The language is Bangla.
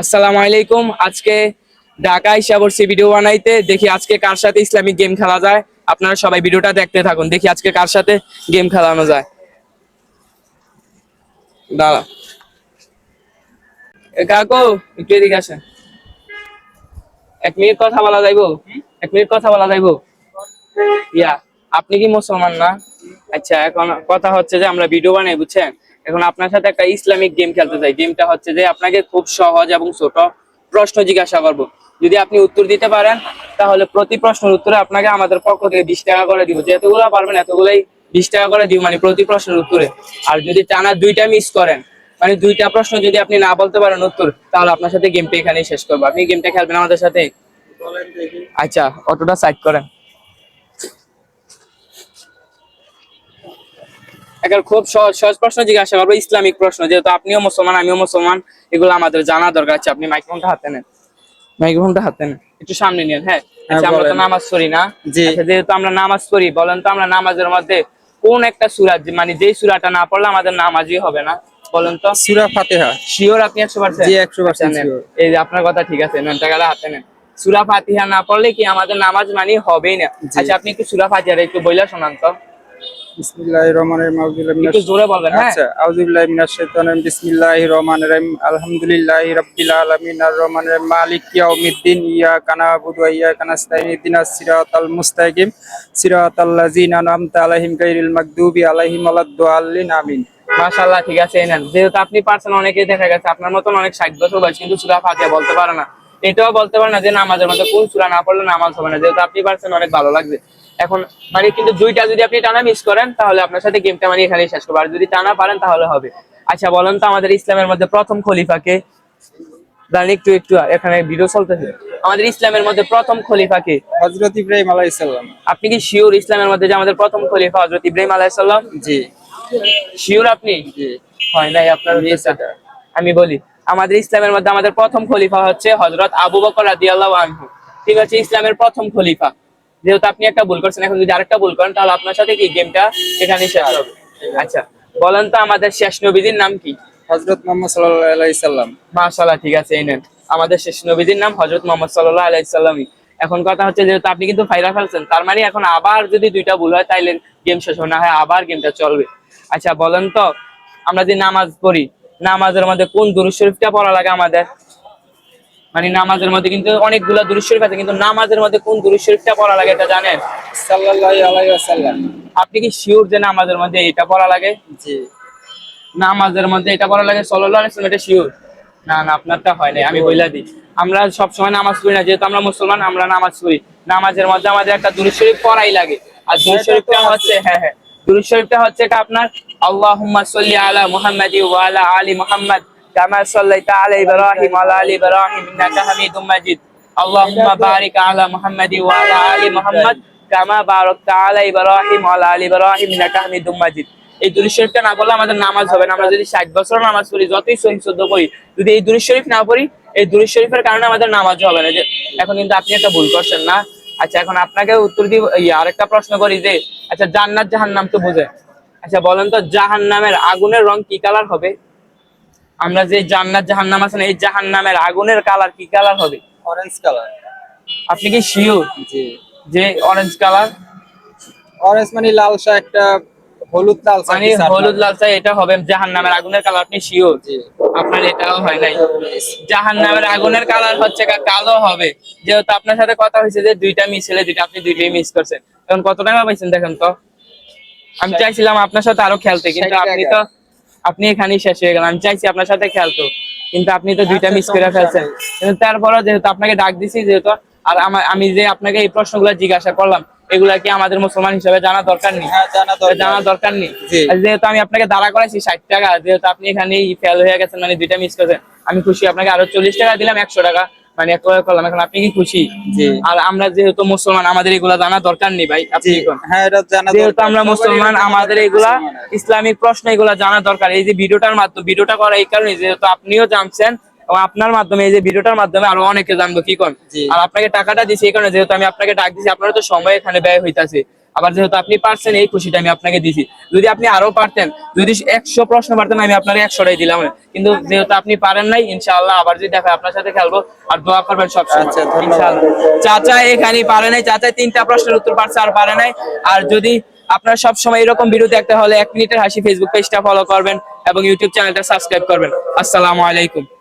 আসসালামু আলাইকুম। আজকে ঢাকা এসে পড়ছি ভিডিও বানাইতে। দেখি আজকে কার সাথে ইসলামিক গেম খেলা যায়। আপনারা সবাই ভিডিওটা দেখতে থাকুন। দেখি আজকে কার সাথে গেম খেলানো যায়। দাঁড়া। কাকু, একটু এদিকে আসেন। এক মিনিট কথা বলা যাইবো? এক মিনিট কথা বলা যাইবো? ইয়া, আপনি কি মুসলমান না? আচ্ছা এখন কথা হচ্ছে যে আমরা ভিডিও বানাই, বুঝছেন? এখন আপনার সাথে একটা ইসলামিক গেম খেলতে চাই। গেমটা হচ্ছে যে আপনাকে খুব সহজ এবং ছোট প্রশ্ন জিজ্ঞাসা করব। যদি আপনি উত্তর দিতে পারেন, তাহলে প্রতি প্রশ্নের উত্তরে আপনাকে আমাদের পক্ষ থেকে বিশ টাকা করে দিব। যেতগুলো পারবেন, এতগুলোই বিশ টাকা করে দিব মানে প্রতি প্রশ্নের উত্তরে। আর যদি টানা দুইটা মিস করেন মানে দুইটা প্রশ্ন যদি আপনি না বলতে পারেন উত্তর, তাহলে আপনার সাথে গেমটা এখানেই শেষ করব। আপনি গেমটা খেলবেন আমাদের সাথে? আচ্ছা অটোটা সাইড করেন। এখন খুব সহজ সহজ প্রশ্ন জিজ্ঞাসা করব ইসলামিক প্রশ্ন। যেহেতু আপনিও মুসলমান আমিও মুসলমান এগুলো আমাদের জানা দরকার আছে। আপনি মাইক্রোফোনটা হাতে নেন। মাইক্রোফোনটা হাতে নেন। একটু সামনে নিন হ্যাঁ? আচ্ছা আমরা তো নামাজ পড়ি না। আচ্ছা, যেহেতু আমরা নামাজ পড়ি বলেন তো আমরা নামাজের মধ্যে কোন একটা সুরা মানে যেই সুরাটা না পড়লে আমাদের নামাজই হবে না। বলেন তো। সুরা ফাতেহা। শিওর আপনি একশো পার্সেন্ট জি, 100% এই যে আপনার কথা ঠিক আছে নেন টাকাটা হাতে নেন। সুরা ফাতিহা না পড়লে কি আমাদের নামাজ মানে হবেই না? আচ্ছা আপনি একটু সুরা ফাতিহাটা একটু বইলা শোনান তো। বিসমিল্লাহির রহমানির রহিম আউযুবিল্লাহি মিনাশ একটু জোরে বলবেন হ্যাঁ। আচ্ছা আউযুবিল্লাহি মিনাশ শাইতানির রাজিম বিসমিল্লাহির রহমানির রহিম আলহামদুলিল্লাহি রাব্বিল আলামিন। আর রহমানির রহিম মালিক ইয়াউমিদ্দিন। ইয়াকা না'বুদু ওয়া ইয়াকা নাস্তাইন ইহদিনাস সিরাতাল মুস্তাকিম। সিরাতাল লাযিনা আন'আমতা আলাইহিম গায়রিল মাগদুবি আলাইহিম ওয়ালাদ-দাল্লিন আমিন। মাশাআল্লাহ ঠিক আছে নেন। যেহেতু আপনি পারছেন অনেকে দেখা গেছে আপনার মতন অনেক ষাট বছর বয়স কিন্তু সুরা ফাতিহা বলতে পারে না। এটাও বলতে পারে না যে নামাজের মধ্যে কোন সুরা না পড়লে নামাজ হবে না যেহেতু আপনি পারছেন অনেক ভালো লাগবে। এখন মানে কিন্তু দুইটা যদি আপনি টানা মিস করেন তাহলে আপনার সাথে গেমটা মানে এখানেই শেষ করব। আর যদি টানা পারেন তাহলে হবে। আচ্ছা বলেন তো আমাদের ইসলামের মধ্যে প্রথম খলিফাকে। দাঁড়ান একটু একটু এখানে ভিডিও চলতেছে। আমাদের ইসলামের মধ্যে প্রথম খলিফাকে। হযরত ইব্রাহিম আলাইহিস আপনি কি শিওর ইসলামের মধ্যে যে আমাদের প্রথম খলিফা হজরত ইব্রাহিম আলাইসাল্লাম জি। শিওর আপনি? জি। হয় নাই আপনার। আমি বলি আমাদের ইসলামের মধ্যে আমাদের প্রথম খলিফা হচ্ছে হজরত আবু বকর রাদিয়াল্লাহু আনহু। ঠিক আছে ইসলামের প্রথম খলিফা। যেহেতু আপনি একটা ভুল করছেন এখন যদি আরেকটা ভুল করেন তাহলে আপনার সাথে কি গেমটা এখানে শেষ হবে? আচ্ছা বলেন তো আমাদের শেষ নবীজির নাম কি? হজরত মোহাম্মদ সাল্লাম। মাশাআল্লাহ ঠিক আছে এই নেন। আমাদের শেষ নবীজির নাম হজরত মোহাম্মদ সাল্লাল্লাহু আলাইহি সাল্লামই। এখন কথা হচ্ছে যেহেতু আপনি কিন্তু ফাইরা ফেলছেন তার মানে এখন আবার যদি দুইটা ভুল হয় তাইলে গেম শেষ না হয় আবার গেমটা চলবে। আচ্ছা বলেন তো আমরা যে নামাজ পড়ি নামাজের মধ্যে কোন দুরূদ শরীফটা পড়া লাগে আমাদের? মানে নামাজের মধ্যে কিন্তু অনেকগুলা দুরূদ শরীফ আছে কিন্তু নামাজের মধ্যে কোন দুরূদ শরীফটা পড়া লাগে এটা জানেন? সাল্লাল্লাহু আলাইহি ওয়াসাল্লাম। আপনি কি শিওর যে নামাজের মধ্যে এটা পড়া লাগে? জি। নামাজের মধ্যে এটা পড়া লাগে? সাল্লাল্লাহু আলাইহি ওয়াসাল্লাম এটা শিওর না না আপনারটা হয় নাই আমি বইলা দিই। আমরা সব সময় নামাজ পড়ি না যেহেতু আমরা মুসলমান আমরা নামাজ পড়ি। নামাজের মধ্যে আমাদের একটা দুরূদ শরীফ পড়াই লাগে। আর দুরূদ শরীফটা। হচ্ছে হ্যাঁ হ্যাঁ। দুরূদ শরীফটা হচ্ছে আপনার সাল্লি আলা কামা ইব্রাহিম আলা ইব্রাহিম ইন্নাকা হামিদুম মাজিদ। আল্লাহুম্মা বারিক আলা কামা বারাকতা আলা ইব্রাহিম আলা ইব্রাহিম ইন্নাকা হামিদুম মাজিদ। এই দুরূদ শরীফটা না করলে আমাদের নামাজ হবে না। আমরা যদি ষাট বছর নামাজ পড়ি, যতই সহি শুদ্ধ করি যদি এই দুরূদ শরীফ না পড়ি, এই দুরূদ শরীফের কারণে আমাদের নামাজ হবে না। এখন কিন্তু আপনি একটা ভুল করছেন না। আচ্ছা এখন আপনাকে উত্তর দিব আর একটা প্রশ্ন করি যে আচ্ছা জান্নাত জাহান্নাম তো বুঝে। আচ্ছা বলেন তো জাহান্নামের আগুনের রং কি কালার হবে? আমরা যে জান্নাত জাহান্নাম আছে এই জাহান্নামের আগুনের কালার কি কালার হবে? অরেঞ্জ কালার আপনি কি শিওর যে যে অরেঞ্জ কালার অরেঞ্জ মানে লালসা একটা হলুদ লালসা মানে। হলুদ লালচা এটা হবে জাহান্নামের আগুনের কালার আপনি শিওর আপনার এটাও হয় নাই। জাহান নামের আগুনের কালার হচ্ছে কালো হবে। যেহেতু আপনার সাথে কথা হয়েছে যে দুইটা মিস হলে দুইটা আপনি দুইটাই মিস করছেন। এখন কত টাকা পাইছেন দেখেন তো? আমি চাইছিলাম আপনার সাথে আরও খেলতে কিন্তু আপনি তো আপনি এখানেই শেষ হয়ে গেলেন। আমি চাইছি আপনার সাথে খেলতো কিন্তু আপনি তো দুইটা আচ্ছা, মিস করে সমস্যা ফেলছেন। কিন্তু তারপরে যেহেতু আপনাকে ডাক দিছি যেহেতু আর আমার- আমি যে আপনাকে এই প্রশ্নগুলো জিজ্ঞাসা করলাম এগুলা কি আমাদের মুসলমান হিসেবে জানা দরকার নেই? হ্যাঁ জানা দরকার। দরকার নেই। যেহেতু আমি আপনাকে দাঁড়া করাইছি ষাট টাকা যেহেতু আপনি এখানে ফেল হয়ে গেছেন মানে দুইটা মিস করেছেন আমি খুশি আপনাকে আরও চল্লিশ টাকা দিলাম একশো টাকা মানে করলাম। এখন আপনি কি খুশি। আর আমরা যেহেতু মুসলমান আমাদের এগুলা জানা দরকার নেই ভাই? হ্যাঁ যেহেতু আমরা মুসলমান আমাদের এগুলা ইসলামিক প্রশ্ন এগুলা জানা দরকার। এই যে ভিডিওটার মাধ্যমে ভিডিওটা করা এই কারণে যেহেতু আপনিও জানছেন এবং আপনার মাধ্যমে এই যে ভিডিওটার মাধ্যমে আরও অনেকে জানব কি জি। আর আপনাকে টাকাটা দিছি এই কারণে যেহেতু আমি আপনাকে ডাক দিছি আপনারও তো সময় এখানে ব্যয় হইতাছে। আবার যেহেতু আপনি পারছেন এই খুশিটা আমি আপনাকে দিছি। যদি আপনি আরও পারতেন যদি একশো প্রশ্ন পারতেন আমি আপনাকে একশোটাই দিলাম। কিন্তু যেহেতু আপনি পারেন নাই ইনশাআল্লাহ আবার যদি দেখা আপনার সাথে খেলব আর দোয়া করবেন সব আচ্ছা, ইনশাআল্লাহ। চাচা এখানে পারে নাই চাচা তিনটা প্রশ্নের উত্তর পারছে আর পারে নাই। আর যদি আপনার সব সময় এরকম ভিডিও দেখতে হলে এক মিনিটের হাসি ফেসবুক পেজটা ফলো করবেন এবং ইউটিউব চ্যানেলটা সাবস্ক্রাইব করবেন। আসসালামু আলাইকুম।